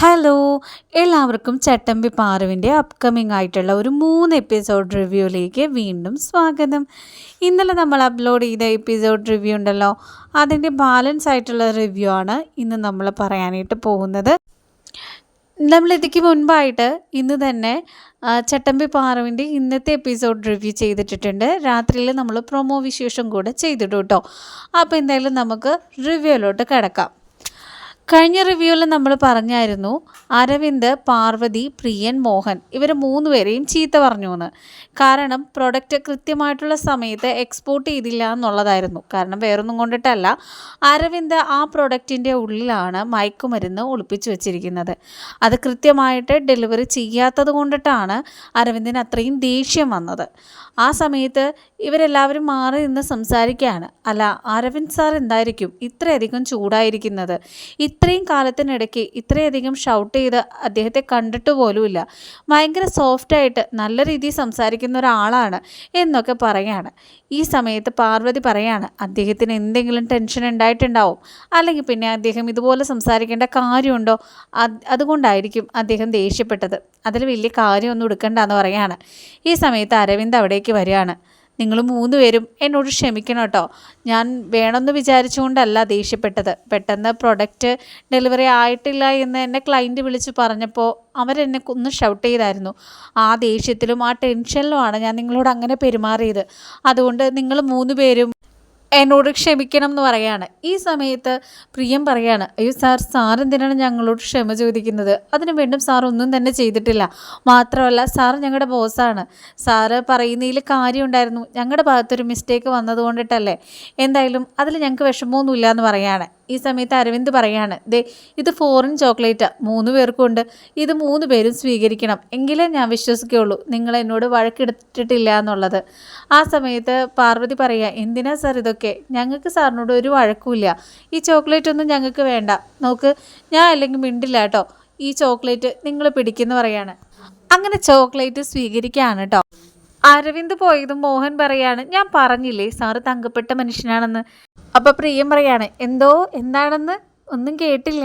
Hello എല്ലാവർക്കും ചട്ടമ്പി പാറുവിന്റെ upcoming ആയിട്ടുള്ള ഒരു മൂന്ന് എപ്പിസോഡ് റിവ്യൂയിലേക്ക് വീണ്ടും സ്വാഗതം. ഇന്നലെ നമ്മൾ അപ്ലോഡ് ചെയ്ത എപ്പിസോഡ് റിവ്യൂ ഉണ്ടല്ലോ അതിന്റെ ബാലൻസ് ആയിട്ടുള്ള റിവ്യൂ ആണ് ഇന്ന് നമ്മൾ പറയാനായിട്ട് പോകുന്നത്. നമ്മൾ ഇതിക്ക് മുൻപായിട്ട് ഇന്ന് തന്നെ ചട്ടമ്പി പാറുവിന്റെ ഇന്നത്തെ എപ്പിസോഡ് റിവ്യൂ ചെയ്തിട്ടിട്ടുണ്ട്. രാത്രിയിൽ നമ്മൾ പ്രൊമോ വിശേഷം കൂടെ ചെയ്തിട്ടു കേട്ടോ. അപ്പോൾ എന്തായാലും നമുക്ക് റിവ്യൂയിലോട്ട് കിടക്കാം. കഴിഞ്ഞ റിവ്യൂവിൽ നമ്മൾ പറഞ്ഞായിരുന്നു അരവിന്ദ് പാർവതി പ്രിയൻ മോഹൻ ഇവർ മൂന്നുപേരെയും ചീത്ത പറഞ്ഞു എന്ന് കാരണം പ്രൊഡക്റ്റ് കൃത്യമായിട്ടുള്ള സമയത്ത് എക്സ്പോർട്ട് ചെയ്തില്ല എന്നുള്ളതായിരുന്നു. കാരണം വേറൊന്നും കൊണ്ടിട്ടല്ല. അരവിന്ദ് ആ പ്രൊഡക്റ്റിന്റെ ഉള്ളിലാണ് മയക്കുമരുന്ന് ഒളിപ്പിച്ചു വെച്ചിരിക്കുന്നത്. അത് കൃത്യമായിട്ട് ഡെലിവറി ചെയ്യാത്തത് കൊണ്ടിട്ടാണ് അരവിന്ദിന് അത്രയും ദേഷ്യം വന്നത്. ആ സമയത്ത് ഇവരെല്ലാവരും മാറി നിന്ന് സംസാരിക്കുകയാണ് അല്ല അരവിന്ദ് സാർ എന്തായിരിക്കും ഇത്രയധികം ചൂടായിരിക്കുന്നത്? ഇത്രയും കാലത്തിനിടയ്ക്ക് ഇത്രയധികം ഷൗട്ട് ചെയ്ത് അദ്ദേഹത്തെ കണ്ടിട്ട് പോലുമില്ല. ഭയങ്കര സോഫ്റ്റായിട്ട് നല്ല രീതിയിൽ സംസാരിക്കുന്ന ഒരാളാണ് എന്നൊക്കെ പറയാണ്. ഈ സമയത്ത് പാർവതി പറയാണ് അദ്ദേഹത്തിന് എന്തെങ്കിലും ടെൻഷൻ ഉണ്ടായിട്ടുണ്ടാവും. അല്ലെങ്കിൽ പിന്നെ അദ്ദേഹം ഇതുപോലെ സംസാരിക്കേണ്ട കാര്യമുണ്ടോ? അത് അതുകൊണ്ടായിരിക്കും അദ്ദേഹം ദേഷ്യപ്പെട്ടത്. അതിൽ വലിയ കാര്യമൊന്നും എടുക്കണ്ടെന്ന് പറയാണ്. ഈ സമയത്ത് അരവിന്ദ് അവിടേക്ക് വരികയാണ്. നിങ്ങൾ മൂന്ന് പേരും എന്നോട് ക്ഷമിക്കണം കേട്ടോ. ഞാൻ വേണമെന്ന് വിചാരിച്ചുകൊണ്ടല്ല ദേഷ്യപ്പെട്ടത്. പെട്ടെന്ന് പ്രൊഡക്റ്റ് ഡെലിവറി ആയിട്ടില്ല എന്ന് എന്നെ ക്ലയന്റ് വിളിച്ച് പറഞ്ഞപ്പോൾ അവരെന്നെ ഒന്ന് ഷൗട്ട് ചെയ്തായിരുന്നു. ആ ദേഷ്യത്തിലും ആ ടെൻഷനിലുമാണ് ഞാൻ നിങ്ങളോട് അങ്ങനെ പെരുമാറിയത്. അതുകൊണ്ട് നിങ്ങൾ മൂന്ന് പേരും എന്നോട് ക്ഷമിക്കണം എന്ന് പറയാണ്. ഈ സമയത്ത് പ്രിയം പറയാണ് അയ്യോ സാർ സാർ എന്തിനാണ് ഞങ്ങളോട് ക്ഷമ ചോദിക്കുന്നത്? അതിനു വേണ്ടും സാർ ഒന്നും തന്നെ ചെയ്തിട്ടില്ല. മാത്രമല്ല സാർ ഞങ്ങളുടെ ബോസാണ്. സാറ് പറയുന്നതിൽ കാര്യമുണ്ടായിരുന്നു. ഞങ്ങളുടെ ഭാഗത്തൊരു മിസ്റ്റേക്ക് വന്നത് കൊണ്ടിട്ടല്ലേ എന്തായാലും അതിൽ ഞങ്ങൾക്ക് വിഷമമൊന്നുമില്ല എന്ന് പറയാണ്. ഈ സമയത്ത് അരവിന്ദ് പറയാണ് ദേ ഇത് ഫോറിൻ ചോക്ലേറ്റ് മൂന്ന് പേർക്കുണ്ട് ഇത് മൂന്ന് പേരും സ്വീകരിക്കണം. എങ്കിലേ ഞാൻ വിശ്വസിക്കുകയുള്ളൂ. നിങ്ങൾ എന്നോട് വഴക്കെടുത്തിട്ടില്ല എന്നുള്ളത്. ആ സമയത്ത് പാർവതി പറയുക എന്തിനാ സാർ ഇതൊക്കെ? ഞങ്ങൾക്ക് സാറിനോട് ഒരു വഴക്കുമില്ല ഈ ചോക്ലേറ്റ് ഒന്നും ഞങ്ങൾക്ക് വേണ്ട. നോക്ക് ഞാൻ അല്ലെങ്കിൽ മിണ്ടില്ല കേട്ടോ. ഈ ചോക്ലേറ്റ് നിങ്ങൾ പിടിക്കുന്നു പറയാണ്. അങ്ങനെ ചോക്ലേറ്റ് സ്വീകരിക്കുകയാണ് കേട്ടോ അരവിന്ദ് പോയതും മോഹൻ പറയാണ് ഞാൻ പറഞ്ഞില്ലേ സാറ് തങ്കപ്പെട്ട മനുഷ്യനാണെന്ന്? അപ്പൊ പ്രിയം പറയാണ് എന്തോ എന്താണെന്ന്? ഒന്നും കേട്ടില്ല.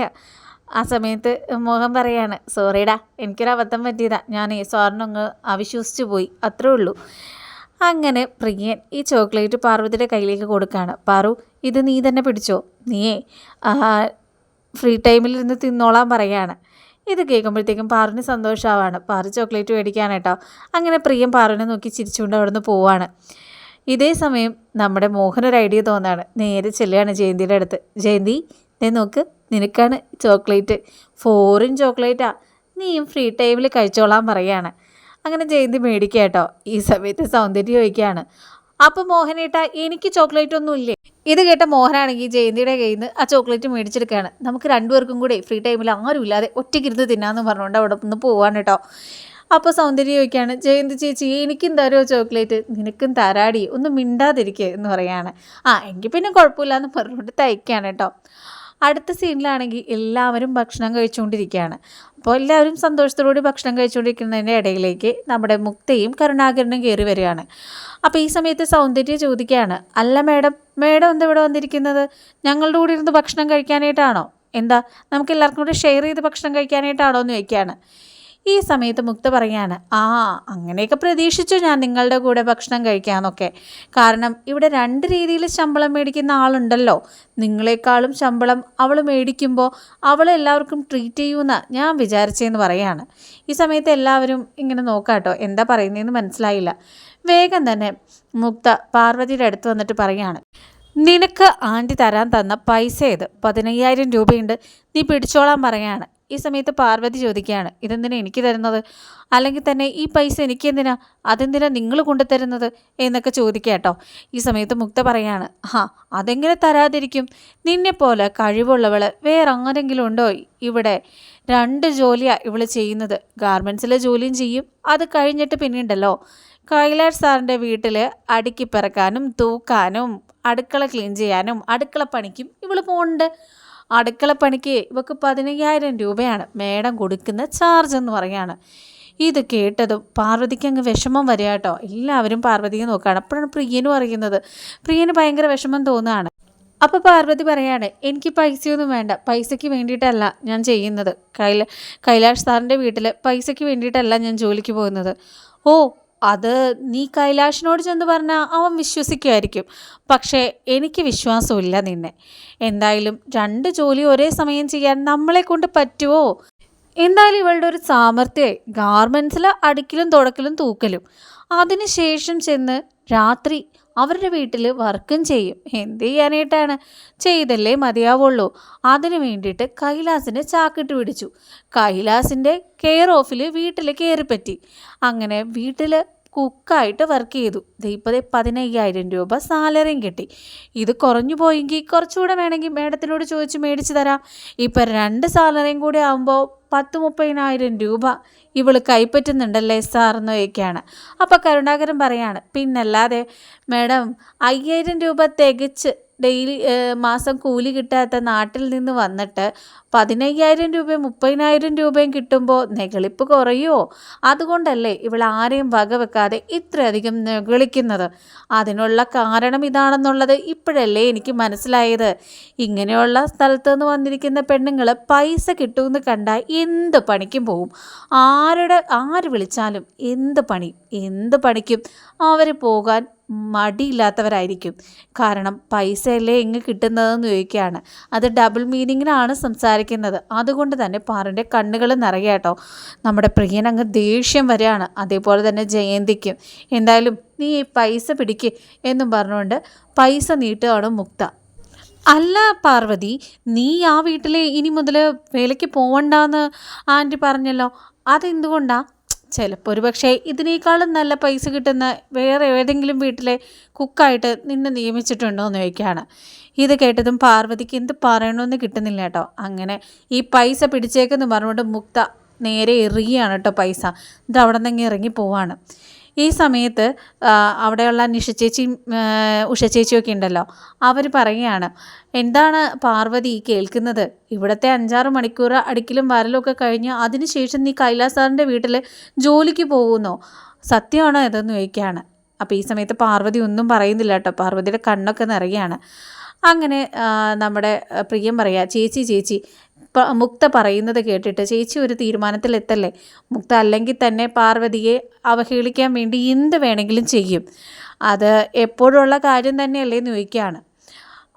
ആ സമയത്ത് മോഹൻ പറയാണ് സോറിടാ എനിക്കൊരു അബദ്ധം പറ്റിയതാ. ഞാൻ സാറിനൊന്ന് അവിശ്വസിച്ചു പോയി അത്രേ ഉള്ളൂ. അങ്ങനെ പ്രിയൻ ഈ ചോക്ലേറ്റ് പാർവതിയുടെ കയ്യിലേക്ക് കൊടുക്കുകയാണ് പാറു ഇത് നീ തന്നെ പിടിച്ചോ? നീയേ ഫ്രീ ടൈമിൽ ഇരുന്ന് തിന്നോളാൻ പറയാണ്. ഇത് കേൾക്കുമ്പോഴത്തേക്കും പാറുവിന് സന്തോഷമാവാണ് പാറു ചോക്ലേറ്റ് മേടിക്കാനേട്ടോ അങ്ങനെ പ്രിയം പാറുവിനെ നോക്കി ചിരിച്ചുകൊണ്ട് അവിടെ നിന്ന് പോവാണ്. ഇതേ സമയം നമ്മുടെ മോഹൻ ഒരു ഐഡിയ തോന്നാണ്. നേരെ ചെല്ലുകയാണ് ജയന്തിയുടെ അടുത്ത്. ജയന്തി നീ നോക്ക് നിനക്കാണ് ചോക്ലേറ്റ്. ഫോറിൻ ചോക്ലേറ്റാ. നീയും ഫ്രീ ടൈമിൽ കഴിച്ചോളാൻ പറയാണ്. അങ്ങനെ ജയന്തി മേടിക്കുക ഈ സമയത്ത് സൗന്ദര്യം ചോദിക്കുകയാണ്. അപ്പോൾ മോഹനേട്ട എനിക്ക് ചോക്ലേറ്റ് ഒന്നും ഇല്ലേ? ഇത് കേട്ട മോഹനാണെങ്കിൽ ജയന്തിയുടെ കയ്യിൽ നിന്ന് ആ ചോക്ലേറ്റ് മേടിച്ചെടുക്കുകയാണ്. നമുക്ക് രണ്ടുപേർക്കും കൂടെ ഫ്രീ ടൈമിൽ ആരും ഇല്ലാതെ ഒറ്റയ്ക്കിരുന്ന് തിന്നാന്ന് പറഞ്ഞുകൊണ്ട് അവിടെ നിന്ന് പോവാണ് കേട്ടോ. അപ്പോൾ സൗന്ദര്യം ചോദിക്കുകയാണ് ജയന്തി ചേച്ചി എനിക്കും തരുമോ ചോക്ലേറ്റ്? നിനക്കും തരാടി ഒന്ന് മിണ്ടാതിരിക്കുക എന്ന് പറയാണ്. ആ എങ്കിൽ പിന്നെ കുഴപ്പമില്ല എന്ന് പറഞ്ഞുകൊണ്ട് തയ്ക്കുകയാണ് കേട്ടോ. അടുത്ത സീനിലാണെങ്കിൽ എല്ലാവരും ഭക്ഷണം കഴിച്ചുകൊണ്ടിരിക്കുകയാണ്. അപ്പോൾ എല്ലാവരും സന്തോഷത്തോടുകൂടി ഭക്ഷണം കഴിച്ചുകൊണ്ടിരിക്കുന്നതിന്റെ ഇടയിലേക്ക് നമ്മുടെ മുക്തയും കരുണാകരനും കയറി വരികയാണ്. അപ്പോൾ ഈ സമയത്ത് സൗന്ദര്യ ചോദിക്കുകയാണ് അല്ല മേഡം മേഡം എന്താ ഇവിടെ വന്നിരിക്കുന്നത്? ഞങ്ങളുടെ കൂടെ ഇരുന്ന് ഭക്ഷണം കഴിക്കാനായിട്ടാണോ? എന്താ നമുക്ക് എല്ലാവർക്കും കൂടി ഷെയർ ചെയ്ത് ഭക്ഷണം കഴിക്കാനായിട്ടാണോ? എന്ന് ചോദിക്കുകയാണ്. ഈ സമയത്ത് മുക്ത പറയാണ് ആ അങ്ങനെയൊക്കെ പ്രതീക്ഷിച്ചു ഞാൻ നിങ്ങളുടെ കൂടെ ഭക്ഷണം കഴിക്കാമെന്നൊക്കെ. കാരണം ഇവിടെ രണ്ട് രീതിയിൽ ശമ്പളം മേടിക്കുന്ന ആളുണ്ടല്ലോ. നിങ്ങളെക്കാളും ശമ്പളം അവൾ മേടിക്കുമ്പോൾ അവൾ എല്ലാവർക്കും ട്രീറ്റ് ചെയ്യുമെന്ന് ഞാൻ വിചാരിച്ചതെന്ന് പറയാണ്. ഈ സമയത്ത് എല്ലാവരും ഇങ്ങനെ നോക്കാട്ടോ എന്താ പറയുന്നതെന്ന് മനസ്സിലായില്ല. വേഗം തന്നെ മുക്ത പാർവതിയുടെ അടുത്ത് വന്നിട്ട് പറയാണ് നിനക്ക് ആന്റി തരാൻ തന്ന പൈസ ഏത്? പതിനയ്യായിരം രൂപയുണ്ട്. നീ പിടിച്ചോളാൻ പറയാണ്. ഈ സമയത്ത് പാർവതി ചോദിക്കുകയാണ് ഇതെന്തിനാ എനിക്ക് തരുന്നത്? അല്ലെങ്കിൽ തന്നെ ഈ പൈസ എനിക്ക് എന്തിനാ അതെന്തിനാ നിങ്ങൾ കൊണ്ടുതരുന്നത്? എന്നൊക്കെ ചോദിക്കുക ഈ സമയത്ത് മുക്ത പറയാണ് ഹാ അതെങ്ങനെ തരാതിരിക്കും? നിന്നെപ്പോലെ കഴിവുള്ളവൾ വേറെ ആരെങ്കിലും ഉണ്ടോ ഇവിടെ? രണ്ട് ജോലിയാണ് ഇവൾ ചെയ്യുന്നത്. ഗാർമെൻസിലെ ജോലിയും ചെയ്യും. അത് കഴിഞ്ഞിട്ട് പിന്നെയുണ്ടല്ലോ. കൈലാഷ് സാറിന്റെ വീട്ടിൽ അടുക്കി പിറക്കാനും തൂക്കാനും അടുക്കള ക്ലീൻ ചെയ്യാനും അടുക്കള പണിക്കും ഇവൾ പോകുന്നുണ്ട് അടുക്കള പണിക്ക് ഇവക്ക് പതിനയ്യായിരം രൂപയാണ് മേഡം കൊടുക്കുന്ന ചാർജ് എന്ന് പറയാണ് ഇത് കേട്ടതും പാർവതിക്ക് അങ്ങ് വിഷമം വരിക കേട്ടോ. എല്ലാവരും പാർവതിയെ നോക്കുകയാണ്. അപ്പോഴാണ് പ്രിയനും അറിയുന്നത്. പ്രിയന് ഭയങ്കര വിഷമം തോന്നുകയാണ്. അപ്പോൾ പാർവതി പറയാണ് എനിക്ക് പൈസയൊന്നും വേണ്ട. പൈസയ്ക്ക് വേണ്ടിയിട്ടല്ല ഞാൻ ചെയ്യുന്നത്. കൈല കൈലാഷ് സാറിന്റെ വീട്ടിൽ പൈസയ്ക്ക് വേണ്ടിയിട്ടല്ല ഞാൻ ജോലിക്ക് പോകുന്നത്. ഓ അത് നീ കൈലാഷിനോട് ചെന്ന് പറഞ്ഞാൽ അവൻ വിശ്വസിക്കുമായിരിക്കും. പക്ഷേ എനിക്ക് വിശ്വാസമില്ല നിന്നെ. എന്തായാലും രണ്ട് ജോലി ഒരേ സമയം ചെയ്യാൻ നമ്മളെ കൊണ്ട് പറ്റുമോ എന്തായാലും ഇവളുടെ ഒരു സാമർഥ്യമേ ഗാർമെൻസിൽ അടുക്കലും തുടക്കലും തൂക്കലും. അതിനുശേഷം ചെന്ന് രാത്രി അവരുടെ വീട്ടിൽ വർക്കും ചെയ്യും. എന്ത് ചെയ്യാനായിട്ടാണ്? ചെയ്തല്ലേ മതിയാവുള്ളൂ. അതിനു വേണ്ടിയിട്ട് കൈലാസിനെ ചാക്കിട്ട് പിടിച്ചു. കൈലാസിന്റെ കെയർ ഓഫിൽ വീട്ടിൽ കയറിപ്പറ്റി. അങ്ങനെ വീട്ടിൽ കുക്കായിട്ട് വർക്ക് ചെയ്തു. ദീപതെ പതിനയ്യായിരം രൂപ സാലറിയും കിട്ടി. ഇത് കുറഞ്ഞു പോയെങ്കിൽ കുറച്ചുകൂടെ വേണമെങ്കിൽ മേഡത്തിനോട് ചോദിച്ച് മേടിച്ച് തരാം. ഇപ്പം രണ്ട് സാലറിയും കൂടി ആകുമ്പോൾ പത്ത് മുപ്പതിനായിരം രൂപ ഇവൾ കൈപ്പറ്റുന്നുണ്ടല്ലേ സാർ എന്നൊക്കെയാണ്. അപ്പോൾ കരുണാകരൻ പറയാണ് പിന്നല്ലാതെ മേഡം അയ്യായിരം രൂപ തികച്ച് ഡെയിലി മാസം കൂലി കിട്ടാത്ത നാട്ടിൽ നിന്ന് വന്നിട്ട് പതിനയ്യായിരം രൂപയും മുപ്പതിനായിരം രൂപയും കിട്ടുമ്പോൾ നെകളിപ്പ് കുറയുമോ അതുകൊണ്ടല്ലേ ഇവൾ ആരെയും വകവെക്കാതെ ഇത്രയധികം നെകളിക്കുന്നത് അതിനുള്ള കാരണം ഇതാണെന്നുള്ളത് ഇപ്പോഴല്ലേ എനിക്ക് മനസ്സിലായത്. ഇങ്ങനെയുള്ള സ്ഥലത്ത് നിന്ന് വന്നിരിക്കുന്ന പെണ്ണുങ്ങൾ പൈസ കിട്ടുമെന്ന് കണ്ടാൽ എന്ത് പണിക്കും പോവും? ആരുടെ ആര് വിളിച്ചാലും എന്ത് പണി എന്ത് പണിക്കും? അവർ പോകാൻ മടിയില്ലാത്തവരായിരിക്കും. കാരണം പൈസയല്ലേ എങ്ങ് കിട്ടുന്നതെന്ന് ചോദിക്കുകയാണ്. അത് ഡബിൾ മീനിങ്ങിനാണ് സംസാരിക്കുന്നത്. അതുകൊണ്ട് തന്നെ പാറിന്റെ കണ്ണുകൾ നിറയാട്ടോ നമ്മുടെ പ്രിയനങ്ങ് ദേഷ്യം വരെയാണ്. അതേപോലെ തന്നെ ജയന്തിക്കും. എന്തായാലും നീ ഈ പൈസ പിടിക്ക് എന്നും പറഞ്ഞുകൊണ്ട് പൈസ നീട്ടുകയാണ് മുക്ത. അല്ല പാർവതി നീ ആ വീട്ടിൽ ഇനി മുതൽ വേലയ്ക്ക് പോവണ്ടെന്ന് ആന്റി പറഞ്ഞല്ലോ. അതെന്തുകൊണ്ടാണ് ചിലപ്പോൾ ഒരു പക്ഷേ ഇതിനേക്കാളും നല്ല പൈസ കിട്ടുന്ന വേറെ ഏതെങ്കിലും വീട്ടിലെ കുക്കായിട്ട് നിന്നെ നിയമിച്ചിട്ടുണ്ടോ എന്ന് ചോദിക്കുകയാണ്. ഇത് കേട്ടതും പാർവതിക്ക് എന്ത് പറയണമെന്ന് കിട്ടുന്നില്ല കേട്ടോ. അങ്ങനെ ഈ പൈസ പിടിച്ചേക്കെന്ന് പറഞ്ഞുകൊണ്ട് മുക്ത നേരെ എറിയുകയാണ് കേട്ടോ പൈസ. ഇത് അവിടെ നിന്ന് ഇറങ്ങി പോവാണ്. ഈ സമയത്ത് അവിടെയുള്ള നിഷ ചേച്ചിയും ഉഷ ചേച്ചിയൊക്കെ ഉണ്ടല്ലോ അവർ പറയുകയാണ് എന്താണ് പാർവതി കേൾക്കുന്നത്? ഇവിടുത്തെ അഞ്ചാറ് മണിക്കൂർ അടിക്കലും വരലൊക്കെ കഴിഞ്ഞ് അതിനുശേഷം നീ കൈലാസ് സാറിന്റെ വീട്ടിൽ ജോലിക്ക് പോകുന്നോ? സത്യമാണോ ഇതെന്ന് ചോദിക്കുകയാണ്. അപ്പോൾ ഈ സമയത്ത് പാർവതി ഒന്നും പറയുന്നില്ല കേട്ടോ പാർവതിയുടെ കണ്ണൊക്കെ നിറയുകയാണ്. അങ്ങനെ നമ്മുടെ പ്രിയം പറയുക ചേച്ചി ചേച്ചി മുക്ത പറയുന്നത് കേട്ടിട്ട് ചേച്ചി ഒരു തീരുമാനത്തിലെത്തല്ലേ? മുക്ത അല്ലെങ്കിൽ തന്നെ പാർവതിയെ അവഹേളിക്കാൻ വേണ്ടി എന്ത് വേണമെങ്കിലും ചെയ്യും. അത് എപ്പോഴുള്ള കാര്യം തന്നെയല്ലേ എന്ന് ചോദിക്കുകയാണ്.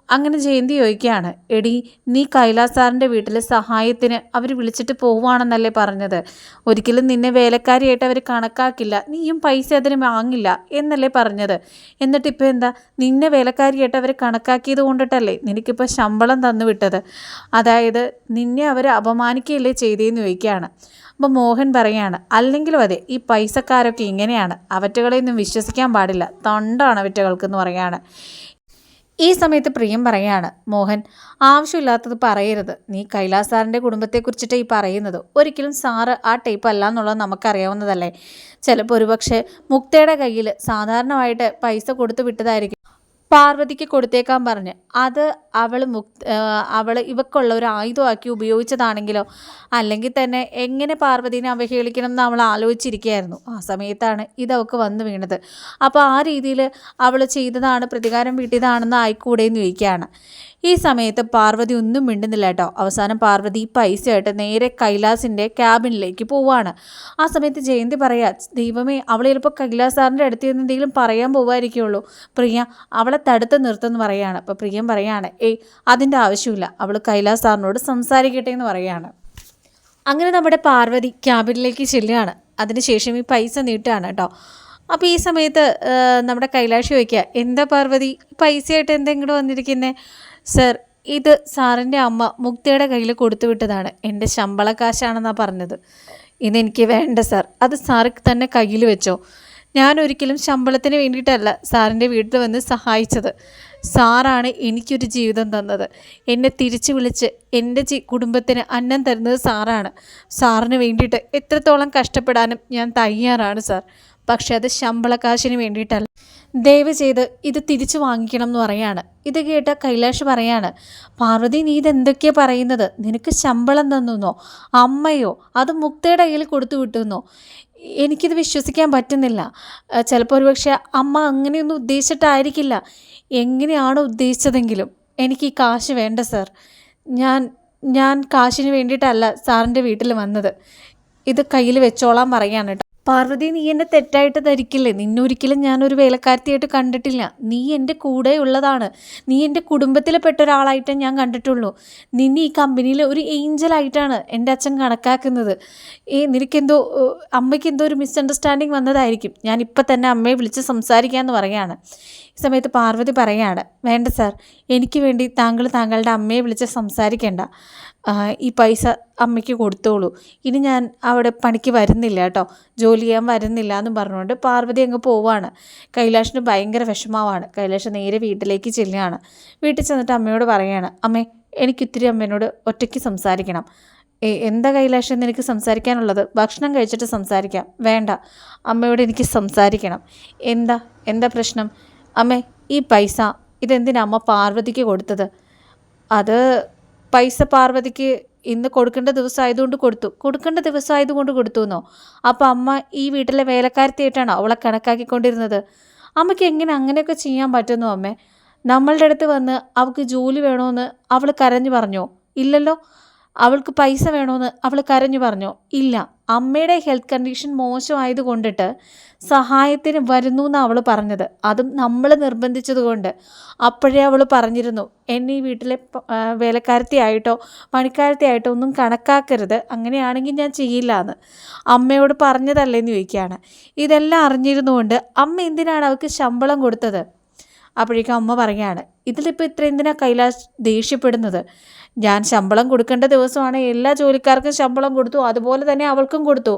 അങ്ങനെ ജയന്തി ചോദിക്കുകയാണ് എടി നീ കൈലാസ് സാറിന്റെ വീട്ടിലെ സഹായത്തിന് അവർ വിളിച്ചിട്ട് പോവുകയാണെന്നല്ലേ പറഞ്ഞത്? ഒരിക്കലും നിന്നെ വേലക്കാരിയായിട്ട് അവർ കണക്കാക്കില്ല. നീയും പൈസ അതിന് വാങ്ങില്ല എന്നല്ലേ പറഞ്ഞത്. എന്നിട്ട് ഇപ്പോൾ എന്താ? നിന്നെ വേലക്കാരിയായിട്ട് അവർ കണക്കാക്കിയത് കൊണ്ടിട്ടല്ലേ നിനക്കിപ്പോൾ ശമ്പളം തന്നു വിട്ടത്? അതായത് നിന്നെ അവർ അപമാനിക്കുകയല്ലേ ചെയ്തേന്ന് ചോദിക്കുകയാണ്. അപ്പോൾ മോഹൻ പറയാണ് അല്ലെങ്കിലും അതെ ഈ പൈസക്കാരൊക്കെ ഇങ്ങനെയാണ്. അവറ്റകളെയൊന്നും വിശ്വസിക്കാൻ പാടില്ല. തൊണ്ടാണ് അവറ്റകൾക്കെന്ന് പറയാണ്. ഈ സമയത്ത് പ്രിയം പറയാണ് മോഹൻ ആവശ്യമില്ലാത്തത് പറയരുത്. നീ കൈലാസ് സാറിന്റെ കുടുംബത്തെക്കുറിച്ചിട്ട് ഈ പറയുന്നത്. ഒരിക്കലും സാറ് ആ ടൈപ്പ് അല്ല എന്നുള്ളത് നമുക്കറിയാവുന്നതല്ലേ. ചിലപ്പോൾ ഒരുപക്ഷെ മുക്തയുടെ കയ്യിൽ സാധാരണമായിട്ട് പൈസ കൊടുത്തു വിട്ടതായിരിക്കും. പാർവതിക്ക് കൊടുത്തേക്കാൻ പറഞ്ഞ്. അത് അവൾ മുക് അവൾ ഇവക്കുള്ള ഒരു ആയുധമാക്കി ഉപയോഗിച്ചതാണെങ്കിലോ അല്ലെങ്കിൽ തന്നെ എങ്ങനെ പാർവതിനെ അവഹേളിക്കണം എന്ന് അവൾ ആലോചിച്ചിരിക്കുകയായിരുന്നു. ആ സമയത്താണ് ഇതവൾക്ക് വന്നു വീണത്. അപ്പോൾ ആ രീതിയിൽ അവൾ ചെയ്തതാണ് പ്രതികാരം വീട്ടിയതാണെന്ന് ആയിക്കൂടെ എന്ന് ചോദിക്കുകയാണ്. ഈ സമയത്ത് പാർവതി ഒന്നും മിണ്ടുന്നില്ല കേട്ടോ. അവസാനം പാർവതി പൈസയായിട്ട് നേരെ കൈലാസിന്റെ ക്യാബിനിലേക്ക് പോവാണ്. ആ സമയത്ത് ജയന്തി പറയാ ദൈവമേ അവൾ ചിലപ്പോൾ കൈലാസ് സാറിന്റെ അടുത്ത് നിന്ന് എന്തെങ്കിലും പറയാൻ പോവായിരിക്കുള്ളൂ. പ്രിയ അവളെ തടുത്ത് നിർത്തുമെന്ന് പറയാണ്. അപ്പോൾ പ്രിയം പറയാണ് ഏയ് അതിന്റെ ആവശ്യമില്ല. അവൾ കൈലാസ് സാറിനോട് സംസാരിക്കട്ടെ എന്ന് പറയാണ്. അങ്ങനെ നമ്മുടെ പാർവതി ക്യാബിനിലേക്ക് ചെല്ലുകയാണ്. അതിനുശേഷം ഈ പൈസ നീട്ടുകയാണ് കേട്ടോ. അപ്പോൾ ഈ സമയത്ത് നമ്മുടെ കൈലാഷി വയ്ക്കുക എന്താ പാർവതി? പൈസയായിട്ട് എന്തെങ്കിലും വന്നിരിക്കുന്നത് സർ ഇത് സാറിന്റെ അമ്മ മുക്തിയുടെ കയ്യിൽ കൊടുത്തുവിട്ടതാണ് എന്റെ ശമ്പള കാശാണെന്നാണ് പറഞ്ഞത്. ഇതെനിക്ക് വേണ്ട സാർ. അത് സാറ് തന്നെ കയ്യിൽ വെച്ചോ. ഞാൻ ഒരിക്കലും ശമ്പളത്തിന് വേണ്ടിയിട്ടല്ല സാറിന്റെ വീട്ടിൽ വന്ന് സഹായിച്ചത്. സാറാണ് എനിക്കൊരു ജീവിതം തന്നത്. എന്നെ തിരിച്ചു വിളിച്ച് എന്റെ കുടുംബത്തിന് അന്നം തരുന്നത് സാറാണ്. സാറിന് വേണ്ടിയിട്ട് എത്രത്തോളം കഷ്ടപ്പെടാനും ഞാൻ തയ്യാറാണ് സാർ. പക്ഷെ അത് ശമ്പളക്കാശിന് വേണ്ടിയിട്ടല്ല. ദയവ് ചെയ്ത് ഇത് തിരിച്ചു വാങ്ങിക്കണം എന്ന് പറയാണ്. ഇത് കേട്ട കൈലാഷ് പറയാണ് പാർവതി നീ ഇതെന്തൊക്കെയാ പറയുന്നത്? നിനക്ക് ശമ്പളം തന്നോ അമ്മയോ? അത് മുക്തയുടെ കയ്യിൽ കൊടുത്തു വിട്ടുന്നോ? എനിക്കിത് വിശ്വസിക്കാൻ പറ്റുന്നില്ല. ചിലപ്പോൾ ഒരുപക്ഷെ അമ്മ അങ്ങനെയൊന്നും ഉദ്ദേശിച്ചിട്ടായിരിക്കില്ല. എങ്ങനെയാണ് ഉദ്ദേശിച്ചതെങ്കിലും എനിക്ക് ഈ കാശ് വേണ്ട സർ. ഞാൻ ഞാൻ കാശിന് വേണ്ടിയിട്ടല്ല സാറിന്റെ വീട്ടിൽ വന്നത്. ഇത് കയ്യിൽ വെച്ചോളാൻ പറയാണ് പാർവതി നീ എന്നെ തെറ്റായിട്ട് ധരിക്കില്ലേ? നിന്നൊരിക്കലും ഞാനൊരു വേലക്കാരത്തിയായിട്ട് കണ്ടിട്ടില്ല. നീ എന്റെ കൂടെ ഉള്ളതാണ് നീ എന്റെ കുടുംബത്തിലെപ്പെട്ട പെട്ട ഒരാളായിട്ടേ ഞാൻ കണ്ടിട്ടുള്ളൂ. നിന്നെ ഈ കമ്പനിയിൽ ഒരു ഏഞ്ചലായിട്ടാണ് എന്റെ അച്ഛൻ കണക്കാക്കുന്നത്. ഏ നിനക്കെന്തോ അമ്മയ്ക്ക് എന്തോ ഒരു മിസ്അണ്ടർസ്റ്റാൻഡിങ് വന്നതായിരിക്കും. ഞാൻ തന്നെ അമ്മയെ വിളിച്ച് സംസാരിക്കാമെന്ന് പറയാണ് ഈ സമയത്ത് പാർവതി പറയാണ് വേണ്ട സാർ എനിക്ക് വേണ്ടി താങ്കൾ താങ്കളുടെ അമ്മയെ വിളിച്ച് സംസാരിക്കേണ്ട. ഈ പൈസ അമ്മയ്ക്ക് കൊടുത്തോളൂ. ഇനി ഞാൻ അവിടെ പണിക്ക് വരുന്നില്ല കേട്ടോ. ജോലി ചെയ്യാൻ വരുന്നില്ല എന്ന് പറഞ്ഞുകൊണ്ട് പാർവതി അങ്ങ് പോവാണ്. കൈലാഷിന് ഭയങ്കര വിഷമമാണ്. കൈലാഷ് നേരെ വീട്ടിലേക്ക് ചെല്ലുകയാണ്. വീട്ടിൽ ചെന്നിട്ട് അമ്മയോട് പറയാണ് അമ്മേ എനിക്ക് ഇത്തിരി അമ്മേനോട് ഒറ്റയ്ക്ക് സംസാരിക്കണം. എന്താ കൈലാഷം എന്ന് എനിക്ക് സംസാരിക്കാനുള്ളത്? ഭക്ഷണം കഴിച്ചിട്ട് സംസാരിക്കാം. വേണ്ട. അമ്മയോട് എനിക്ക് സംസാരിക്കണം. എന്താ? എന്താ പ്രശ്നം? അമ്മേ ഈ പൈസ ഇതെന്തിനാ അമ്മ പാർവതിക്ക് കൊടുത്തത്? അത് പൈസ പാർവതിക്ക് ഇന്ന് കൊടുക്കേണ്ട ദിവസമായതുകൊണ്ട് കൊടുത്തു. കൊടുക്കേണ്ട ദിവസമായതുകൊണ്ട് കൊടുത്തു എന്നോ അപ്പോൾ അമ്മ ഈ വീട്ടിലെ വേലക്കാരത്തിയായിട്ടാണോ അവളെ കണക്കാക്കിക്കൊണ്ടിരുന്നത്? അമ്മയ്ക്ക് എങ്ങനെ അങ്ങനെയൊക്കെ ചെയ്യാൻ പറ്റുന്നു അമ്മേ? നമ്മളുടെ അടുത്ത് വന്ന് അവൾക്ക് ജോലി വേണമെന്ന് അവൾ കരഞ്ഞു പറഞ്ഞോ. ഇല്ലല്ലോ അവൾക്ക് പൈസ വേണമെന്ന് അവൾ കരഞ്ഞു പറഞ്ഞു ഇല്ല അമ്മയുടെ ഹെൽത്ത് കണ്ടീഷൻ മോശമായത് കൊണ്ടിട്ട് സഹായത്തിന് വരുന്നു എന്ന് അവൾ പറഞ്ഞത്. അതും നമ്മൾ നിർബന്ധിച്ചത് കൊണ്ട് അപ്പോഴേ അവൾ പറഞ്ഞിരുന്നു എന്നെ ഈ വീട്ടിലെ വേലക്കാരത്തിയായിട്ടോ പണിക്കാരത്തിയായിട്ടോ ഒന്നും കണക്കാക്കരുത്. അങ്ങനെയാണെങ്കിൽ ഞാൻ ചെയ്യില്ല എന്ന് അമ്മയോട് പറഞ്ഞതല്ലേന്ന് ചോദിക്കുകയാണ്. ഇതെല്ലാം അറിഞ്ഞിരുന്നുകൊണ്ട് അമ്മ എന്തിനാണ് അവൾക്ക് ശമ്പളം കൊടുത്തത്? അപ്പോഴേക്കും അമ്മ പറയുകയാണ് ഇതിലിപ്പോൾ ഇത്ര എന്തിനാ കൈലാസ് ദേഷ്യപ്പെടുന്നത്? ഞാൻ ശമ്പളം കൊടുക്കേണ്ട ദിവസമാണ്. എല്ലാ ജോലിക്കാർക്കും ശമ്പളം കൊടുത്തു. അതുപോലെ തന്നെ അവൾക്കും കൊടുത്തു.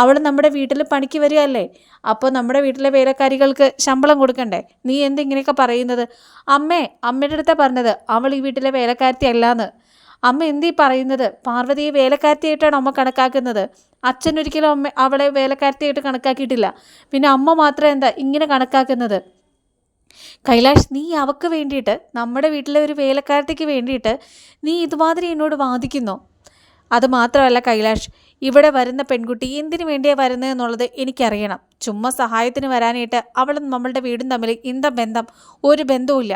അവൾ നമ്മുടെ വീട്ടിൽ പണിക്ക് വരികയല്ലേ? അപ്പോൾ നമ്മുടെ വീട്ടിലെ വേലക്കാരികൾക്ക് ശമ്പളം കൊടുക്കണ്ടേ? നീ എന്തിങ്ങനെയൊക്കെ പറയുന്നത്? അമ്മേ അമ്മയുടെ അടുത്താ പറഞ്ഞത്. അവൾ ഈ വീട്ടിലെ വേലക്കാരത്തി അല്ലാന്ന് അമ്മ എന്തീ പറയുന്നത്? പാർവതിയെ വേലക്കാരത്തിയായിട്ടാണ് അമ്മ കണക്കാക്കുന്നത്? അച്ഛൻ ഒരിക്കലും അമ്മ അവളെ വേലക്കാരത്തിയായിട്ട് കണക്കാക്കിയിട്ടില്ല. പിന്നെ അമ്മ മാത്രം എന്താ ഇങ്ങനെ കണക്കാക്കുന്നത്? കൈലാഷ് നീ അവക്ക് വേണ്ടിയിട്ട് നമ്മുടെ വീട്ടിലെ ഒരു വേലക്കാരത്തേക്ക് വേണ്ടിയിട്ട് നീ ഇതുമാതിരി എന്നോട് വാദിക്കുന്നു. അത് മാത്രമല്ല കൈലാഷ് ഇവിടെ വരുന്ന പെൺകുട്ടി എന്തിനു വേണ്ടിയാണ് വരുന്നതെന്നുള്ളത് എനിക്കറിയണം. ചുമ്മാ സഹായത്തിന് വരാനായിട്ട് അവളും നമ്മളുടെ വീടും തമ്മിൽ എന്താ ബന്ധം ഒരു ബന്ധവുമില്ല.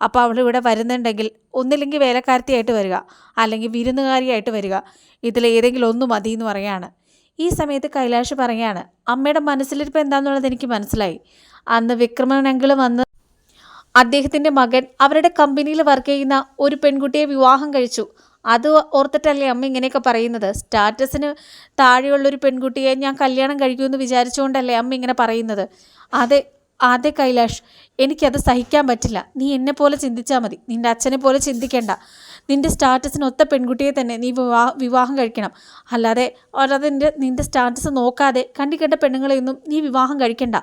അപ്പോൾ അവൾ ഇവിടെ വരുന്നുണ്ടെങ്കിൽ ഒന്നില്ലെങ്കിൽ വേലക്കാരത്തിയായിട്ട് വരിക അല്ലെങ്കിൽ വിരുന്നുകാരിയായിട്ട് വരിക. ഇതിലേതെങ്കിലും ഒന്ന് മതി എന്ന് പറയാണ്. ഈ സമയത്ത് കൈലാഷ് പറയാണ് അമ്മയുടെ മനസ്സിലിരിപ്പ് എന്താണെന്നുള്ളത് എനിക്ക് മനസ്സിലായി. അന്ന് വിക്രമനെങ്കിൽ വന്ന് അദ്ദേഹത്തിന്റെ മകൻ അവരുടെ കമ്പനിയിൽ വർക്ക് ചെയ്യുന്ന ഒരു പെൺകുട്ടിയെ വിവാഹം കഴിച്ചു. അത് ഓർത്തിട്ടല്ലേ അമ്മ ഇങ്ങനെയൊക്കെ പറയുന്നത്? സ്റ്റാറ്റസിന് താഴെയുള്ളൊരു പെൺകുട്ടിയെ ഞാൻ കല്യാണം കഴിക്കുമെന്ന് വിചാരിച്ചുകൊണ്ടല്ലേ അമ്മ ഇങ്ങനെ പറയുന്നത്? അതെ അതെ കൈലാഷ് എനിക്കത് സഹിക്കാൻ പറ്റില്ല. നീ എന്നെ പോലെ ചിന്തിച്ചാൽ മതി. നിന്റെ അച്ഛനെ പോലെ ചിന്തിക്കേണ്ട. നിന്റെ സ്റ്റാറ്റസിനൊത്ത പെൺകുട്ടിയെ തന്നെ നീ വിവാഹ വിവാഹം കഴിക്കണം. അല്ലാതെ അല്ലാതെ നിന്റെ സ്റ്റാറ്റസ് നോക്കാതെ കണ്ടിക്കേണ്ട പെണ്ണുങ്ങളെയൊന്നും നീ വിവാഹം കഴിക്കണ്ട.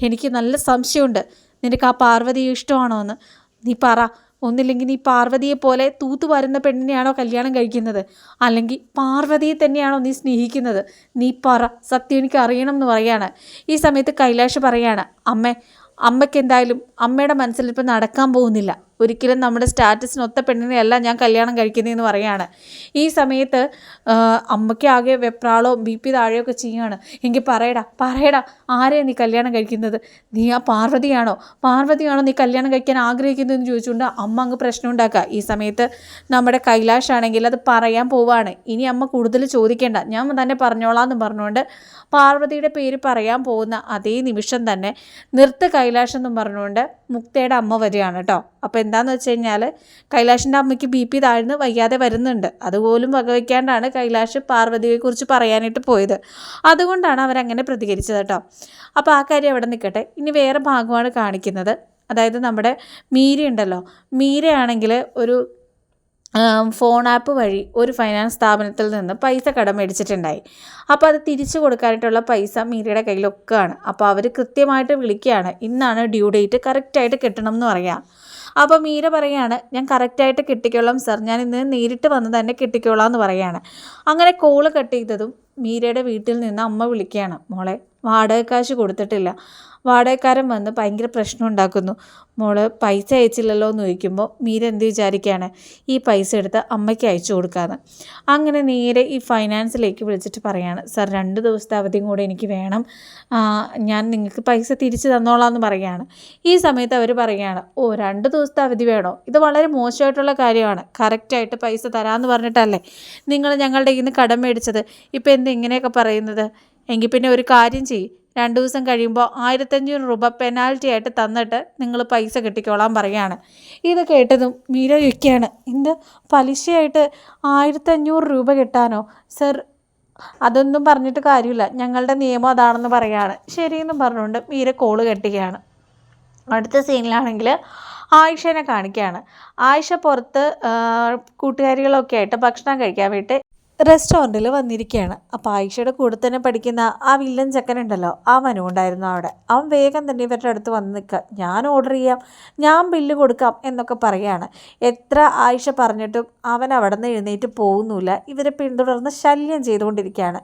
എനിക്ക് നല്ല സംശയമുണ്ട്. നിനക്ക് ആ പാർവതിയെ ഇഷ്ടമാണോ എന്ന് നീ പറ. ഒന്നില്ലെങ്കിൽ നീ പാർവതിയെ പോലെ തൂത്തു വരുന്ന പെണ്ണിനെയാണോ കല്യാണം കഴിക്കുന്നത്? അല്ലെങ്കിൽ പാർവതിയെ തന്നെയാണോ നീ സ്നേഹിക്കുന്നത്? നീ പറ. സത്യം എനിക്ക് അറിയണം എന്ന് പറയാണ്. ഈ സമയത്ത് കൈലാഷ് പറയാണ് അമ്മ അമ്മയ്ക്ക് എന്തായാലും അമ്മയുടെ മനസ്സിലിപ്പോൾ നടക്കാൻ പോകുന്നില്ല. ഒരിക്കലും നമ്മുടെ സ്റ്റാറ്റസിനൊത്ത പെണ്ണിനെയല്ല ഞാൻ കല്യാണം കഴിക്കുന്നതെന്ന് പറയാണ്. ഈ സമയത്ത് അമ്മയ്ക്ക് ആകെ വെപ്രാളവും ബി പി താഴെയൊക്കെ ചെയ്യുകയാണ് എങ്കിൽ പറയടാ പറയടാ ആരെയാണ് നീ കല്യാണം കഴിക്കുന്നത്? നീ ആ പാർവതിയാണോ? പാർവതിയാണോ നീ കല്യാണം കഴിക്കാൻ ആഗ്രഹിക്കുന്നതെന്ന് ചോദിച്ചുകൊണ്ട് അമ്മ അങ്ങ് പ്രശ്നം ഉണ്ടാക്കുക ഈ സമയത്ത് നമ്മുടെ കൈലാഷ് ആണെങ്കിൽ അത് പറയാൻ പോവാണ്. ഇനി അമ്മ കൂടുതൽ ചോദിക്കേണ്ട. ഞാൻ തന്നെ പറഞ്ഞോളാം എന്ന് പറഞ്ഞുകൊണ്ട് പാർവതിയുടെ പേര് പറയാൻ പോകുന്ന അതേ നിമിഷം തന്നെ നിർത്ത് കൈലാഷ് എന്നും പറഞ്ഞുകൊണ്ട് മുക്തയുടെ അമ്മ വരികയാണ് കേട്ടോ അപ്പോൾ എന്താന്ന് വെച്ച് കഴിഞ്ഞാൽ കൈലാഷിന്റെ അമ്മയ്ക്ക് ബി പി താഴ്ന്ന് വയ്യാതെ വരുന്നുണ്ട്. അതുപോലും വകവയ്ക്കാണ്ടാണ് കൈലാഷ് പാർവതിയെക്കുറിച്ച് പറയാനായിട്ട് പോയത്. അതുകൊണ്ടാണ് അവരങ്ങനെ പ്രതികരിച്ചത് കേട്ടോ. അപ്പോൾ ആ കാര്യം അവിടെ നിൽക്കട്ടെ. ഇനി വേറെ ഭാഗമാണ് കാണിക്കുന്നത്. അതായത് നമ്മുടെ മീര ഉണ്ടല്ലോ. മീരയാണെങ്കിൽ ഒരു ഫോൺ ആപ്പ് വഴി ഒരു ഫൈനാൻസ് സ്ഥാപനത്തിൽ നിന്ന് പൈസ കടം മേടിച്ചിട്ടുണ്ടായി. അപ്പോൾ അത് തിരിച്ചു കൊടുക്കാനായിട്ടുള്ള പൈസ മീരയുടെ കയ്യിലൊക്കെയാണ്. അപ്പോൾ അവർ കൃത്യമായിട്ട് വിളിക്കുകയാണ് ഇന്നാണ് ഡ്യൂ ഡേറ്റ് കറക്റ്റായിട്ട് കിട്ടണം എന്ന് പറയാം. അപ്പോൾ മീര പറയാണ് ഞാൻ കറക്റ്റായിട്ട് കിട്ടിക്കോളാം സർ ഞാൻ ഇന്ന് നേരിട്ട് വന്ന് തന്നെ കിട്ടിക്കോളാം എന്ന് പറയാണ്. അങ്ങനെ കോൾ കട്ട് ചെയ്തതും മീരയുടെ വീട്ടിൽ നിന്ന് അമ്മ വിളിക്കുകയാണ് മോളെ വാടക കാശ് കൊടുത്തിട്ടില്ല. വാടകക്കാരൻ വന്ന് ഭയങ്കര പ്രശ്നം ഉണ്ടാക്കുന്നു. മോൾ പൈസ അയച്ചില്ലല്ലോ എന്ന് ചോദിക്കുമ്പോൾ മീര എന്ത് വിചാരിക്കുകയാണ് ഈ പൈസ എടുത്ത് അമ്മയ്ക്ക് അയച്ചു കൊടുക്കാമെന്ന് അങ്ങനെ നേരെ ഈ ഫൈനാൻസിലേക്ക് വിളിച്ചിട്ട് പറയാണ് സാർ രണ്ട് ദിവസത്തെ അവധിയും കൂടെ എനിക്ക് വേണം. ഞാൻ നിങ്ങൾക്ക് പൈസ തിരിച്ചു തന്നോളാം എന്ന് പറയുകയാണ് ഈ സമയത്ത് അവർ പറയുകയാണ് ഓ രണ്ട് ദിവസത്തെ അവധി വേണോ? ഇത് വളരെ മോശമായിട്ടുള്ള കാര്യമാണ്. കറക്റ്റായിട്ട് പൈസ തരാമെന്ന് പറഞ്ഞിട്ടല്ലേ നിങ്ങൾ ഞങ്ങളുടെ ഇന്ന് കടം മേടിച്ചത്. ഇപ്പം എന്ത് ഇങ്ങനെയൊക്കെ പറയുന്നത്? എങ്കിൽ പിന്നെ ഒരു കാര്യം ചെയ്യ്. രണ്ട് ദിവസം കഴിയുമ്പോൾ ആയിരത്തഞ്ഞൂറ് രൂപ പെനാൽറ്റി ആയിട്ട് തന്നിട്ട് നിങ്ങൾ പൈസ കിട്ടിക്കോളാൻ പറയാണ് ഇത് കേട്ടതും മീര ചോദിക്കുകയാണ് എന്ത്? പലിശയായിട്ട് ആയിരത്തഞ്ഞൂറ് രൂപ കിട്ടാനോ? സർ അതൊന്നും പറഞ്ഞിട്ട് കാര്യമില്ല. ഞങ്ങളുടെ നിയമം അതാണെന്ന് പറയാണ് ശരിയെന്നും പറഞ്ഞുകൊണ്ട് മീര കോൾ കെട്ടുകയാണ്. അടുത്ത സീനിലാണെങ്കിൽ ആയിഷനെ കാണിക്കുകയാണ്. ആയിഷ പുറത്ത് കൂട്ടുകാരികളൊക്കെ ആയിട്ട് ഭക്ഷണം കഴിക്കാൻ വേണ്ടി റെസ്റ്റോറന്റിൽ വന്നിരിക്കുകയാണ് അപ്പോൾ ആയിഷയുടെ കൂടെ തന്നെ പഠിക്കുന്ന ആ വില്ലൻ ചെക്കനുണ്ടല്ലോ അവനും ഉണ്ടായിരുന്നു അവിടെ. അവൻ വേഗം തന്നെ ഇവരുടെ അടുത്ത് വന്ന് നിൽക്കുക. ഞാൻ ഓർഡർ ചെയ്യാം ഞാൻ ബില്ല് കൊടുക്കാം എന്നൊക്കെ പറയുകയാണ് എത്ര ആയിഷ പറഞ്ഞിട്ടും അവൻ അവിടെ നിന്ന് എഴുന്നേറ്റ് പോകുന്നില്ല. ഇവരെ പിന്തുടർന്ന് ശല്യം ചെയ്തുകൊണ്ടിരിക്കുകയാണ്.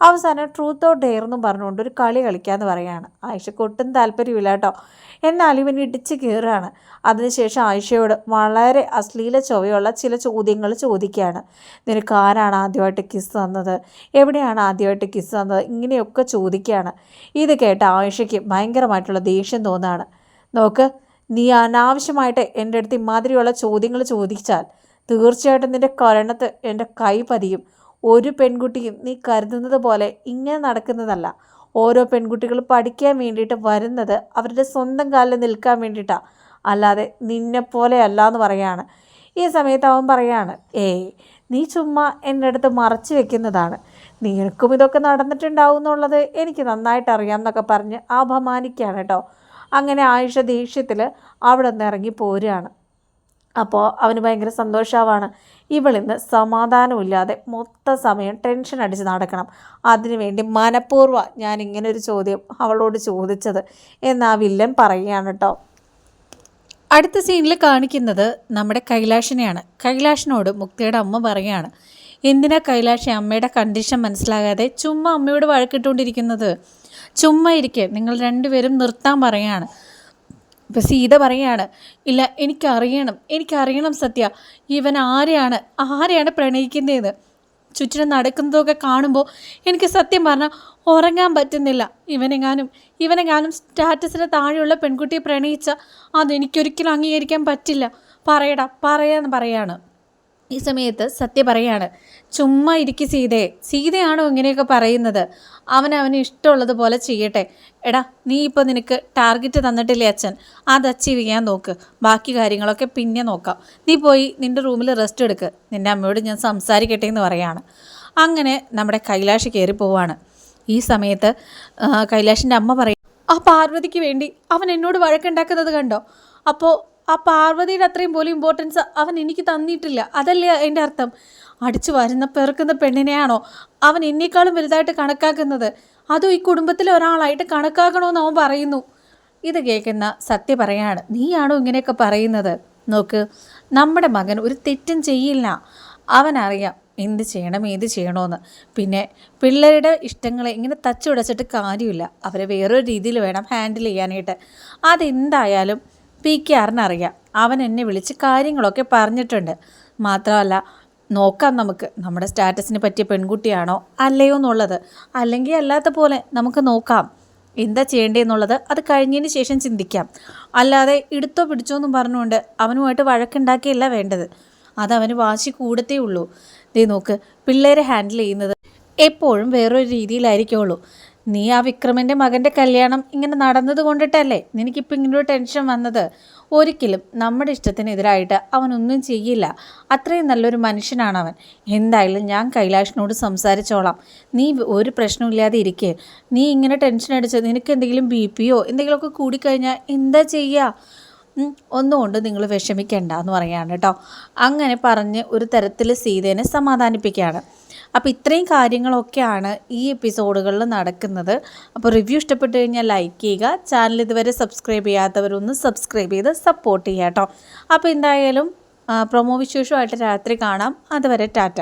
അവസാനം ട്രൂത്ത് ഓർ ഡെയർ എന്നും പറഞ്ഞുകൊണ്ട് ഒരു കളി കളിക്കാമെന്ന് പറയുകയാണ്. ആയിഷയ്ക്ക് ഒട്ടും താല്പര്യമില്ല കേട്ടോ. എന്നാൽ ഇവൻ ഇടിച്ച് കയറുകയാണ് അതിനുശേഷം ആയിഷയോട് വളരെ അശ്ലീല ചൊവ്വയുള്ള ചില ചോദ്യങ്ങൾ ചോദിക്കുകയാണ്. നിനക്ക് ആരാണ് ആദ്യമായിട്ട് കിസ് തന്നത്? എവിടെയാണ് ആദ്യമായിട്ട് കിസ് തന്നത്? ഇങ്ങനെയൊക്കെ ചോദിക്കുകയാണ്. ഇത് കേട്ട ആയിഷയ്ക്ക് ഭയങ്കരമായിട്ടുള്ള ദേഷ്യം തോന്നുകയാണ് നോക്ക് നീ അനാവശ്യമായിട്ട് എന്റെ അടുത്ത് ഇമാതിരിയുള്ള ചോദ്യങ്ങൾ ചോദിച്ചാൽ തീർച്ചയായിട്ടും നിന്റെ കരണത്ത് എന്റെ കൈ പതിയും. ഒരു പെൺകുട്ടിയും നീ കരുതുന്നത് പോലെ ഇങ്ങനെ നടക്കുന്നതല്ല. ഓരോ പെൺകുട്ടികൾ പഠിക്കാൻ വേണ്ടിയിട്ട് വരുന്നത് അവരുടെ സ്വന്തം കാലിൽ നിൽക്കാൻ വേണ്ടിയിട്ടാണ് അല്ലാതെ നിന്നെ പോലെ അല്ല എന്ന് പറയാണ്. ഈ സമയത്ത് അവൻ പറയാണ് ഏയ് നീ ചുമ്മാ എന്റെ അടുത്ത് മറച്ചു വെക്കുന്നതാണ്. നിനക്കും ഇതൊക്കെ നടന്നിട്ടുണ്ടാവും എന്നുള്ളത് എനിക്ക് നന്നായിട്ട് അറിയാം എന്നൊക്കെ പറഞ്ഞ് അപമാനിക്കുകയാണ് കേട്ടോ. അങ്ങനെ ആയുഷ ദേഷ്യത്തിൽ അവിടെ നിന്ന് ഇറങ്ങി പോരുകയാണ്. അപ്പോൾ അവന് ഭയങ്കര സന്തോഷമാവാണ് ഇവളിന്ന് സമാധാനമില്ലാതെ മൊത്ത സമയം ടെൻഷൻ അടിച്ച് നടക്കണം. അതിനുവേണ്ടി മനഃപൂർവം ഞാൻ ഇങ്ങനൊരു ചോദ്യം അവളോട് ചോദിച്ചത് എന്ന് വില്ലൻ പറയുകയാണ് കേട്ടോ അടുത്ത സീനിൽ കാണിക്കുന്നത് നമ്മുടെ കൈലാഷിനെയാണ്. കൈലാഷിനോട് മുക്തിയുടെ അമ്മ പറയുകയാണ് എന്തിനാ കൈലാഷി അമ്മയുടെ കണ്ടീഷൻ മനസ്സിലാകാതെ ചുമ്മാ അമ്മയോട് വഴക്കിട്ടുകൊണ്ടിരിക്കുന്നത് ചുമ്മാ ഇരിക്കെ നിങ്ങൾ രണ്ടുപേരും നിർത്താൻ പറയാണ് ഇപ്പം സീത പറയാണ് ഇല്ല എനിക്കറിയണം എനിക്കറിയണം സത്യ. ഇവൻ ആരെയാണ് ആരെയാണ് പ്രണയിക്കുന്നതെന്ന്? ചുറ്റിനും നടക്കുന്നതൊക്കെ കാണുമ്പോൾ എനിക്ക് സത്യം പറഞ്ഞാൽ ഉറങ്ങാൻ പറ്റുന്നില്ല. ഇവനെങ്ങാനും ഇവനെങ്ങാനും സ്റ്റാറ്റസിന് താഴെയുള്ള പെൺകുട്ടിയെ പ്രണയിച്ച അതെനിക്കൊരിക്കലും അംഗീകരിക്കാൻ പറ്റില്ല. പറയടാ പറയാന്ന് പറയാണ്. ഈ സമയത്ത് സത്യ പറയാണ് ചുമ്മാ ഇരിക്കു സീതയെ സീതയാണോ ഇങ്ങനെയൊക്കെ പറയുന്നത്? അവൻ അവന് ഇഷ്ടമുള്ളതുപോലെ ചെയ്യട്ടെ. എടാ നീ ഇപ്പോൾ നിനക്ക് ടാർഗറ്റ് തന്നിട്ടില്ലേ അച്ഛൻ? അത് അച്ചീവ് ചെയ്യാൻ നോക്ക്. ബാക്കി കാര്യങ്ങളൊക്കെ പിന്നെ നോക്കാം. നീ പോയി നിന്റെ റൂമിൽ റെസ്റ്റ് എടുക്ക്. നിന്റെ അമ്മയോട് ഞാൻ സംസാരിക്കട്ടെ എന്ന് പറയാണ്. അങ്ങനെ നമ്മുടെ കൈലാഷ് കയറി പോവാണ്. ഈ സമയത്ത് കൈലാഷിന്റെ അമ്മ പറയും ആ പാർവതിക്ക് വേണ്ടി അവൻ എന്നോട് വഴക്കുണ്ടാക്കുന്നത് കണ്ടോ? അപ്പോൾ ആ പാർവതിയുടെ അത്രയും പോലും ഇമ്പോർട്ടൻസ് അവൻ എനിക്ക് തന്നിട്ടില്ല. അതല്ലേ അതിന്റെ അർത്ഥം? അടിച്ചു വരുന്ന പെറുക്കുന്ന പെണ്ണിനെയാണോ അവൻ എന്നേക്കാളും വലുതായിട്ട് കണക്കാക്കുന്നത്? അതും ഈ കുടുംബത്തിലെ ഒരാളായിട്ട് കണക്കാക്കണമെന്ന് അവൻ പറയുന്നു? ഇത് കേൾക്കുന്ന സത്യ പറയാണ് നീയാണോ ഇങ്ങനെയൊക്കെ പറയുന്നത്? നോക്ക് നമ്മുടെ മകൻ ഒരു തെറ്റും ചെയ്യില്ല. അവനറിയാം എന്ത് ചെയ്യണം ഏത് ചെയ്യണമെന്ന് പിന്നെ പിള്ളേരുടെ ഇഷ്ടങ്ങളെ ഇങ്ങനെ തച്ചുടച്ചിട്ട് കാര്യമില്ല. അവരെ വേറൊരു രീതിയിൽ വേണം ഹാൻഡിൽ ചെയ്യാനായിട്ട്. അതെന്തായാലും പി കെ ആറിനറിയാം അവൻ എന്നെ വിളിച്ച് കാര്യങ്ങളൊക്കെ പറഞ്ഞിട്ടുണ്ട്. മാത്രമല്ല നോക്കാം നമുക്ക് നമ്മുടെ സ്റ്റാറ്റസിന് പറ്റിയ പെൺകുട്ടിയാണോ അല്ലയോ എന്നുള്ളത്. അല്ലെങ്കിൽ അല്ലാത്ത പോലെ നമുക്ക് നോക്കാം. എന്താ ചെയ്യേണ്ടതെന്നുള്ളത് അത് കഴിഞ്ഞതിന് ശേഷം ചിന്തിക്കാം. അല്ലാതെ എടുത്തോ പിടിച്ചോ എന്നും പറഞ്ഞുകൊണ്ട് അവനുമായിട്ട് വഴക്കുണ്ടാക്കിയല്ല വേണ്ടത്. അതവന് വാശി കൂടത്തേ ഉള്ളൂ. ദേ നോക്ക് പിള്ളേരെ ഹാൻഡിൽ ചെയ്യുന്നത് എപ്പോഴും വേറൊരു രീതിയിലായിരിക്കുള്ളൂ. നീ ആ വിക്രമിന്റെ മകന്റെ കല്യാണം ഇങ്ങനെ നടന്നത് കൊണ്ടിട്ടല്ലേ? നിനക്കിപ്പോൾ ഇങ്ങനൊരു ടെൻഷൻ വന്നത്? ഒരിക്കലും നമ്മുടെ ഇഷ്ടത്തിനെതിരായിട്ട് അവനൊന്നും ചെയ്യില്ല. അത്രയും നല്ലൊരു മനുഷ്യനാണ് അവൻ എന്തായാലും ഞാൻ കൈലാഷിനോട് സംസാരിച്ചോളാം. നീ ഒരു പ്രശ്നമില്ലാതെ ഇരിക്കേ. നീ ഇങ്ങനെ ടെൻഷൻ അടിച്ച് നിനക്ക് എന്തെങ്കിലും ബി പിയോ എന്തെങ്കിലുമൊക്കെ കൂടിക്കഴിഞ്ഞാൽ എന്താ ചെയ്യുക ഒന്നുകൊണ്ട് നിങ്ങൾ വിഷമിക്കേണ്ട എന്ന് പറയാണ് കേട്ടോ. അങ്ങനെ പറഞ്ഞ് ഒരു തരത്തിൽ സീതേനെ സമാധാനിപ്പിക്കുകയാണ്. അപ്പോൾ ഇത്രയും കാര്യങ്ങളൊക്കെയാണ് ഈ എപ്പിസോഡുകളിൽ നടക്കുന്നത്. അപ്പോൾ റിവ്യൂ ഇഷ്ടപ്പെട്ടു കഴിഞ്ഞാൽ ലൈക്ക് ചെയ്യുക. ചാനൽ ഇതുവരെ സബ്സ്ക്രൈബ് ചെയ്യാത്തവരൊന്ന് സബ്സ്ക്രൈബ് ചെയ്ത് സപ്പോർട്ട് ചെയ്യാം കേട്ടോ. അപ്പോൾ എന്തായാലും പ്രൊമോ വിശേഷമായിട്ട് രാത്രി കാണാം. അതുവരെ ടാറ്റ.